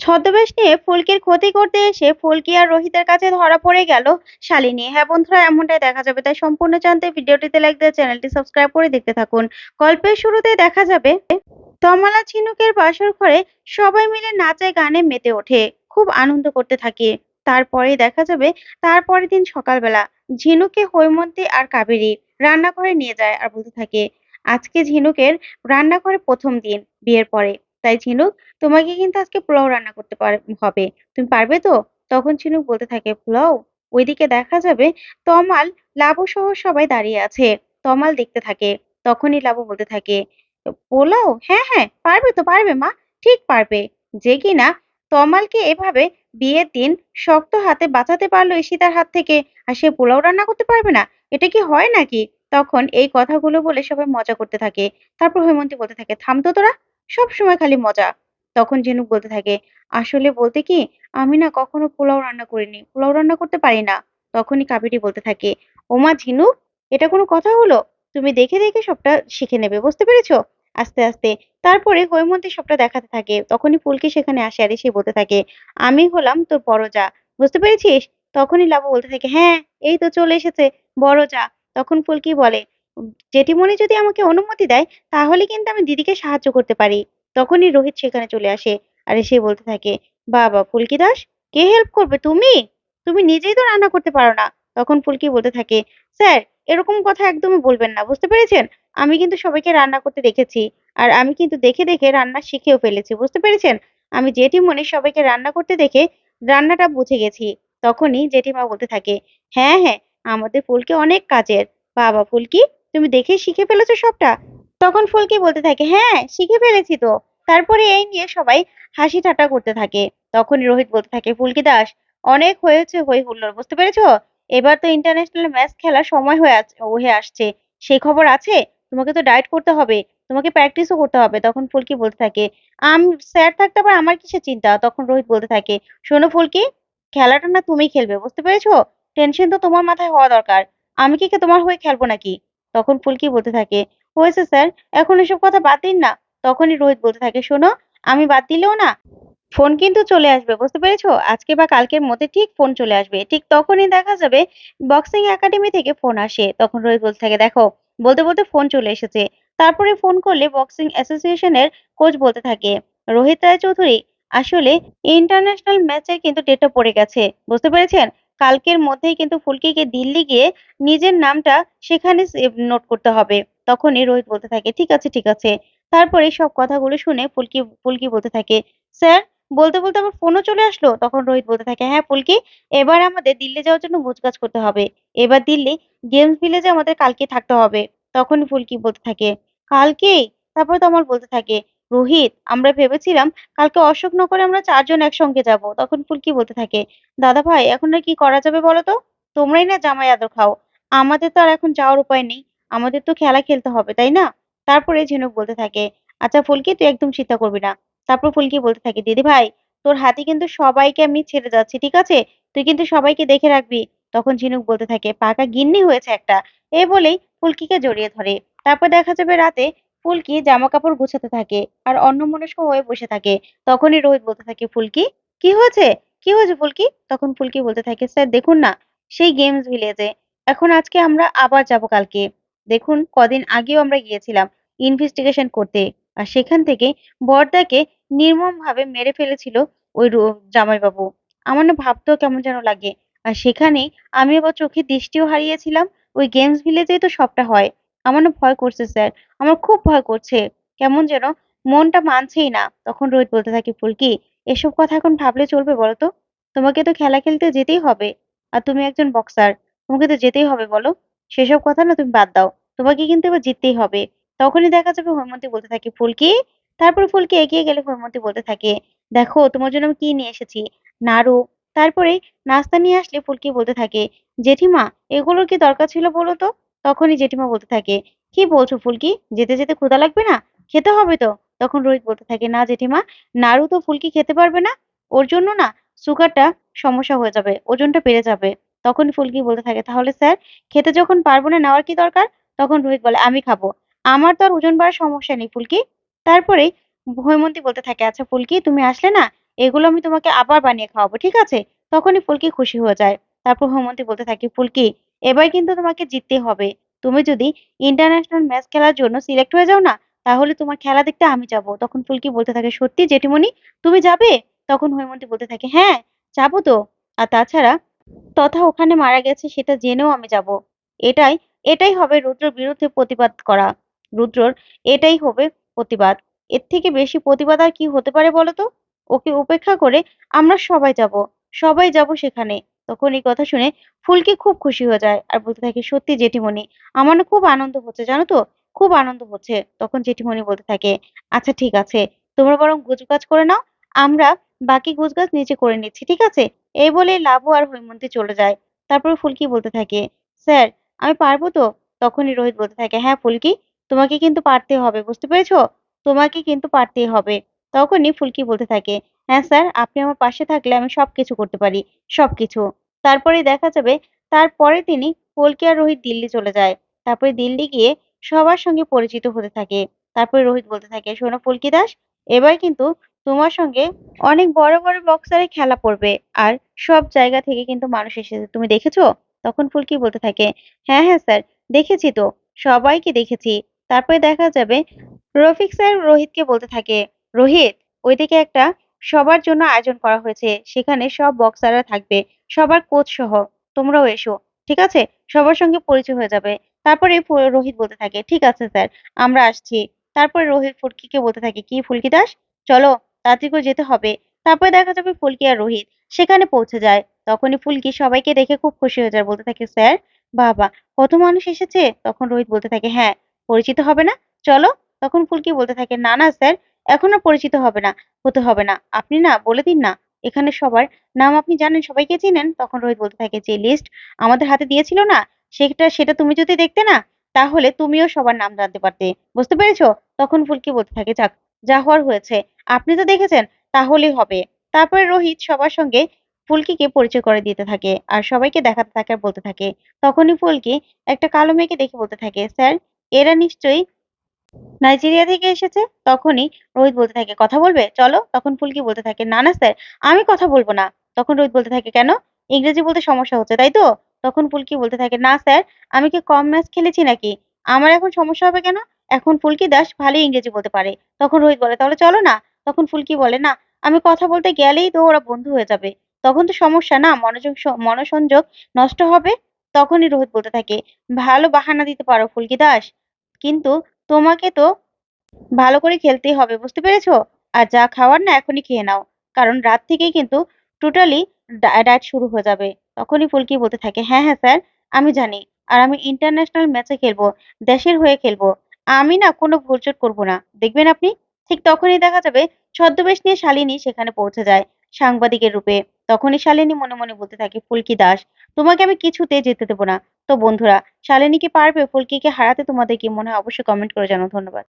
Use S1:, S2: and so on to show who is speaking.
S1: ছদ্মবেশ নিয়ে ফুলকির ক্ষতি করতে এসে ফুলকি আর রোহিতের কাছে ধরা পড়ে গেল শালিনী। হ্যাঁ বন্ধুরা, এমনটাই দেখা যাবে। তাই সম্পূর্ণ জানতে ভিডিওটিতে লাইক দিয়ে চ্যানেলটি সাবস্ক্রাইব করে দেখতে থাকুন। গল্পের শুরুতে দেখা যাবে, তমালা ঝিনুকের বাসর ঘরে সবাই মিলে নাচে গানে মেতে ওঠে। খুব আনন্দ করতে থাকে। তারপরে দেখা যাবে, তারপরের দিন সকালবেলা ঝিনুকে হৈমন্তী আর কাবেরী রান্নাঘরে নিয়ে যায় আর বলতে থাকে, আজকে ঝিনুকের রান্নাঘরে প্রথম দিন, বিয়ের পরে। তাই ঝিনুক তোমাকে কিন্তু আজকে পোলাও রান্না করতে হবে। তুমি পারবে তো? তখন ঝিনুক বলতে থাকে, পোলাও? ওইদিকে দেখা যাবে, তমাল, লাবু সহ সবাই দাঁড়িয়ে আছে। তমাল দেখতে থাকে। তখনই লাবু বলতে থাকে, পোলাও? হ্যাঁ হ্যাঁ পারবে তো, পারবে মা, ঠিক পারবে। যে কিনা তমালকে এভাবে বিয়ের দিন শক্ত হাতে বাঁচাতে পারল ঈশিতার হাত থেকে। আর সে পোলাও রান্না করতে পারবে না? এটা কি হয় নাকি? তখন এই কথাগুলো বলে সবাই মজা করতে থাকে। তারপর হৈমন্তী বলতে থাকে থামতো তোরা সব সময় খালি মজা। তখন ঝিনুক বলতে থাকে আসলে বলতে কি আমি না কখনো পোলাও রান্না করিনি পোলাও রান্না করতে পারি না। তখনই কাবেরী বলতে থাকে ওমা ঝিনুক এটা কোনো কথা হলো? তুমি দেখে দেখে সবটা শিখে নেবে বুঝতে পেরেছ? আস্তে আস্তে তারপরে হৈমন্তী সবটা দেখাতে থাকে। তখনই ফুলকি সেখানে আসে আর এসে বলতে থাকে আমি হলাম তোর বড় যা বুঝতে পেরেছিস? তখনই লাবু বলতে থাকে হ্যাঁ এই তো চলে এসেছে বড় যা। তখন ফুলকি বলে "উম, জেঠিমণি যদি আমাকে অনুমতি দেয়, তাহলে কিন্তু আমি দিদিকে সাহায্য করতে পারি। তখনই রোহিত সেখানে চলে আসে আর এসে বলতে থাকে, বাবা, ফুলকি দাস, কে হেল্প করবে তুমি? তুমি নিজেই তো রান্না করতে পারো না। তখন ফুলকি বলতে থাকে, স্যার, এরকম কথা একদমই বলবেন না, বুঝতে পেরেছেন? আমি কিন্তু সবাইকে রান্না করতে দেখেছি আর আমি কিন্তু দেখে দেখে রান্না শিখেও ফেলেছি, বুঝতে পেরেছেন? আমি জেঠিমণি সবাইকে রান্না করতে দেখে রান্নাটা বুঝে গেছি। তখনই জেঠিমা বলতে থাকে হ্যাঁ হ্যাঁ আমাদের ফুলকি অনেক কাজের। বাবা, ফুলকি তুমি দেখে শিখে ফেলেছো সবটা। তখন ফুলকি বলতে থাকে হ্যাঁ শিখে ফেলেছি তো। তারপরে এই নিয়ে সবাই হাসি ঠাট্টা করতে থাকে। তখন রোহিত বলতে থাকে, ফুলকি দাস, অনেক হয়েছে হই হুল্লোড়, বুঝতে পেরেছ? এবার তো ইন্টারন্যাশনাল ম্যাচ খেলার সময় হয়ে হয়ে আসছে। সেই খবর আছে? তোমাকে তো ডায়েট করতে হবে, তোমাকে প্র্যাকটিসও করতে হবে। তখন ফুলকি বলতে থাকে, আম, স্যার থাকতে আবার আমার কিসের চিন্তা? তখন রোহিত বলতে থাকে, শোনো ফুলকি, খেলাটা না তুমি খেলবে, বুঝতে পেরেছ? টেনশন তো তোমার মাথায় হওয়া দরকার। আমি কি তোমার হয়ে খেলব নাকি? তখন ফুলকি বলতে থাকে, হয়েছে স্যার এখন এসব কথা বাদ দিন না। তখনই রোহিত বলতে থাকে, শোনো, আমি বাদ দিলেও না। ফোন কিন্তু চলে আসবে, বুঝতে পেরেছ? আজকে বা কালকের মধ্যে ঠিক ফোন চলে আসবে। ঠিক তখনই দেখা যাবে বক্সিং একাডেমি থেকে ফোন আসে। তখন রোহিত বলতে থাকে, দেখো, বলতে বলতে ফোন চলে এসেছে। তারপরে ফোন করলে বক্সিং অ্যাসোসিয়েশনের কোচ বলতে থাকে, রোহিত রায় চৌধুরী, আসলে ইন্টারন্যাশনাল ম্যাচের কিন্তু ডেটটা পড়ে গেছে, বুঝতে পেরেছেন? কালকের মধ্যেই কিন্তু ফুলকিকে দিল্লি গিয়ে নিজের নামটা সেখানে নোট করতে হবে। তখনই রোহিত বলতে থাকে, ঠিক আছে ঠিক আছে। তারপরে সব কথাগুলো শুনে ফুলকি ফুলকি বলতে থাকে, স্যার, বলতে বলতে আবার ফোনও চলে আসলো? তখন রোহিত বলতে থাকে হ্যাঁ ফুলকি, এবার আমাদের দিল্লি যাওয়ার জন্য গোছগাছ করতে হবে। এবার দিল্লি গেমস ভিলেজে আমাদের কালকে থাকতে হবে। তখন ফুলকি বলতে থাকে, কালকেই? তারপরে তো আমার বলতে থাকে রোহিত, আমরা ভেবেছিলাম কালকে অশোকনগরে আমরা চারজন একসঙ্গে যাব। তখন ফুলকি বলতে থাকে, দাদা ভাই, এখন আর কি করা যাবে বলো তো? তোমরাই না জামাই আদর খাও। আমাদের তো আর এখন যাওয়ার উপায় নেই। আমাদের তো খেলা খেলতে হবে, তাই না? তারপরে ঝিনুক বলতে থাকে আচ্ছা ফুলকি, তুই একদম চিন্তা করবি না। তারপর ফুলকি বলতে থাকে, দিদি ভাই, তোর হাতে কিন্তু সবাইকে আমি ছেড়ে যাচ্ছি, ঠিক আছে? তুই কিন্তু সবাইকে দেখে রাখবি। তখন ঝিনুক বলতে থাকে, পাকা গিন্নি হয়েছে একটা। এ বলেই ফুলকিকে জড়িয়ে ধরে। তারপর দেখা যাবে রাতে ফুলকি জামা কাপড় গুছাতে থাকে আর অন্যমনস্ক হয়ে বসে থাকে। তখনই রোহিত বলতে থাকে, ফুলকি, কি হয়েছে? কি হয়েছে ফুলকি? তখন ফুলকি বলতে থাকে, স্যার, দেখুন না, সেই গেমস ভিলেজে। এখন আজকে আমরা আবার যাব কালকে। দেখুন, কদিন আগেও আমরা গিয়েছিলাম ইনভেস্টিগেশন করতে। আর সেখান থেকে বরদাকে নির্মম ভাবে মেরে ফেলেছিল ওই জামাইবাবু। আমার না ভাবতেও কেমন যেন লাগে। আর সেখানে আমি আবার চোখে দৃষ্টিও হারিয়েছিলাম। ওই গেমস ভিলেজেই তো সবটা হয়। আমার ভয় করছে, স্যার। আমার খুব ভয় করছে। কেমন যেন মনটা মানছেই না। তখন রোহিত বলতে থাকে, ফুলকি, এসব কথা এখন ভাবলে চলবে বলো তো তোমাকে তো খেলা খেলতে যেতেই হবে। আর তুমি একজন বক্সার তোমাকে তো যেতেই হবে বলো। সেসব কথা না তুমি বাদ দাও। তোমাকে কিন্তু এবার জিততেই হবে। তখনই দেখা যাবে হৈমন্তী বলতে থাকে, ফুলকি? তারপরে ফুলকি এগিয়ে গেলে হৈমন্তী বলতে থাকে, দেখো, তোমার জন্য আমি কি নিয়ে এসেছি? নাড়ু। তারপরে নাস্তা নিয়ে আসলে ফুলকি বলতে থাকে, জেঠিমা, এগুলোর কি দরকার ছিল বলো তো? তখনই জেঠিমা বলতে থাকে, কি বলছো ফুলকি? যেতে যেতে ক্ষুধা লাগবে না? খেতে হবে তো? তখন রোহিত বলতে থাকে, না জেঠিমা, নাড়ু তো ফুলকি খেতে পারবে না। ওর জন্য না সুগারটা সমস্যা হয়ে যাবে, ওজনটা বেড়ে যাবে। তখন ফুলকি বলতে থাকে, তাহলে স্যার, খেতে যখন পারব না, নেওয়ার কি দরকার? তখন রোহিত বলে, আমি খাব। আমার তো আর ওজন বাড়ার সমস্যা নেই ফুলকি। তারপরে হৈমন্তী বলতে থাকে আচ্ছা ফুলকি, তুমি আসলে না, এগুলো আমি তোমাকে আবার বানিয়ে খাওয়াবো, ঠিক আছে? তখনই ফুলকি খুশি হয়ে যায়। তারপর হৈমন্তী বলতে থাকে, ফুলকি এবার কিন্তু তোমাকে জিততে হবে। তুমি যদি ইন্টারন্যাশনাল ম্যাচ খেলার জন্য সিলেক্ট হয়ে যাও না, তাহলে তোমার খেলা দেখতে আমি যাব। তখন ফুলকি বলতে থাকে, সত্যি জেঠিমণি, তুমি যাবে? তখন হৈমন্তী বলতে থাকে হ্যাঁ যাব তো। আর তাছাড়া তথা ওখানে মারা গেছে, সেটা জেনেও আমি যাব। এটাই এটাই হবে রুদ্রর বিরুদ্ধে প্রতিবাদ করা। রুদ্রর এটাই হবে প্রতিবাদ। এর থেকে বেশি প্রতিবাদ আর কি হতে পারে বলো তো? ওকে উপেক্ষা করে আমরা সবাই যাব। সবাই যাব সেখানে। তখন এই কথা শুনে ফুলকি খুব খুশি হয়ে যায় আর বলতে থাকে, সত্যি জেঠিমণি, আমার খুব আনন্দ হচ্ছে, জানো তো? খুব আনন্দ হচ্ছে। তখন জেঠিমণি বলতে থাকে আচ্ছা ঠিক আছে, তোমরা বরং গুজকাজ করে নাও, আমরা বাকি গুজগাছ নিচে করে নিচ্ছি, ঠিক আছে? এই বলে লাবু আর হৈমন্তী চলে যায়। তারপরে ফুলকি বলতে থাকে, স্যার, আমি পারব তো? তখনই রোহিত বলতে থাকে হ্যাঁ ফুলকি, তোমাকে কিন্তু পারতে হবে, বুঝতে পেরেছ? তোমাকে কিন্তু পারতেই হবে। তখনই ফুলকি বলতে থাকে হ্যাঁ স্যার, আপনি আমার পাশে থাকলে আমি সবকিছু করতে পারি, সবকিছু। তারপরে দেখা যাবে, তারপরে তিনি ফুলকি আর রোহিত দিল্লি চলে যায়। তারপরে দিল্লি গিয়ে সবার সঙ্গে পরিচিত হতে থাকে। তারপরে রোহিত বলতে থাকে, শোনো ফুলকি দাস, এবার কিন্তু তোমার সঙ্গে অনেক বড় বড় বক্সারে খেলা পড়বে। আর সব জায়গা থেকে কিন্তু মানুষ এসেছে। তুমি দেখেছ? তখন ফুলকি বলতে থাকে হ্যাঁ হ্যাঁ স্যার, দেখেছি তো, সবাইকে দেখেছি। তারপরে দেখা যাবে, রফিক স্যার রোহিতকে বলতে থাকে, রোহিত, ওইদিকে একটা সবার জন্য আয়োজন করা হয়েছে। সেখানে সব বক্সাররা থাকবে। সবার কোচ সহ। তোমরাও এসো, ঠিক আছে? সবার সঙ্গে পরিচয় হয়ে যাবে। তারপরে রোহিত বলতে থাকে, ঠিক আছে স্যার আমরা আসছি। তারপরে রোহিত ফুলকিকে বলতে থাকে, কি ফুলকি দাস? চলো, তাড়াতাড়ি করে যেতে হবে। তারপরে দেখা যাবে ফুলকি আর রোহিত সেখানে পৌঁছে যায়। তখনই ফুলকি সবাইকে দেখে খুব খুশি হয়ে যায়, বলতে থাকে, স্যার, বাবা, কত মানুষ এসেছে? তখন রোহিত বলতে থাকে হ্যাঁ পরিচিত হবে না, চলো। তখন ফুলকি বলতে থাকে, না না স্যার এখন আর পরিচিত হবে না, হতে হবে না। আপনি না বলে দিন না, এখানে সবার নাম আপনি জানেন, সবাইকে চিনেন। তখন রোহিত বলতে থাকে যে, লিস্ট আমাদের হাতে দিয়েছিল না, সেটা সেটা তুমি যদি দেখতে না, তাহলে তুমিও সবার নাম জানতে পারতে। বুঝতে পেরেছ? তখন ফুলকি বলতে থাকে, যাক, যা হওয়ার হয়েছে। আপনি তো দেখেছেন, তাহলেই হবে। তারপরে রোহিত সবার সঙ্গে ফুলকিকে পরিচয় করে দিতে থাকে আর সবাইকে দেখাতে থাকে আর বলতে থাকে। তখনই ফুলকি একটা কালো মেয়েকে দেখে বলতে থাকে, স্যার, এরা নিশ্চয়ই নাইজেরিয়া থেকে এসেছে? তখনই রোহিত বলতে থাকে, কথা বলবে? চলো। তখন ফুলকি বলতে থাকে, না না স্যার, আমি কথা বলব না। তখন রোহিত বলতে থাকে, কেন? ইংরেজি বলতে সমস্যা হচ্ছে, তাই তো? তখন ফুলকি বলতে থাকে, না স্যার, আমি কি কম ম্যাচ খেলেছি নাকি? আমার এখন সমস্যা হবে কেন? এখন ফুলকি দাস ভালোই ইংরেজি বলতে পারে। তখন রোহিত বলে, তাহলে চলো না। তখন ফুলকি বলে, না, আমি কথা বলতে গেলেই তো ওরা বন্ধু হয়ে যাবে। তখন তো সমস্যা না, মনোযোগ মনোসংযোগ নষ্ট হবে? তখনই রোহিত বলতে থাকে, ভালো বাহানা দিতে পারো ফুলকি দাস। কিন্তু তোমাকে তো ভালো করে খেলতেই হবে, বুঝতে পেরেছ? আর যা খাওয়ার না এখনই খেয়ে নাও, কারণ রাত থেকেই কিন্তু টোটালি ডায়েট শুরু হয়ে যাবে। তখনই ফুলকি বলতে থাকে হ্যাঁ হ্যাঁ স্যার, আমি জানি, আর আমি ইন্টারন্যাশনাল ম্যাচে খেলব, দেশের হয়ে খেলব। আমি না কোনো ভুলচট করব না, দেখবেন আপনি? ঠিক তখনই দেখা যাবে ছদ্মবেশ নিয়ে শালিনী সেখানে পৌঁছে যায় সাংবাদিকের রূপে। তখনই শালিনী মনে মনে বলতে থাকে, ফুলকি দাস, তোমাকে আমি কিছুতে যেতে দেবো না। তো বন্ধুরা শালিনী কি পারবে, ফুলকিকে হারাতে তোমাদের কি মনে হয়? অবশ্যই কমেন্ট করে জানাও। ধন্যবাদ।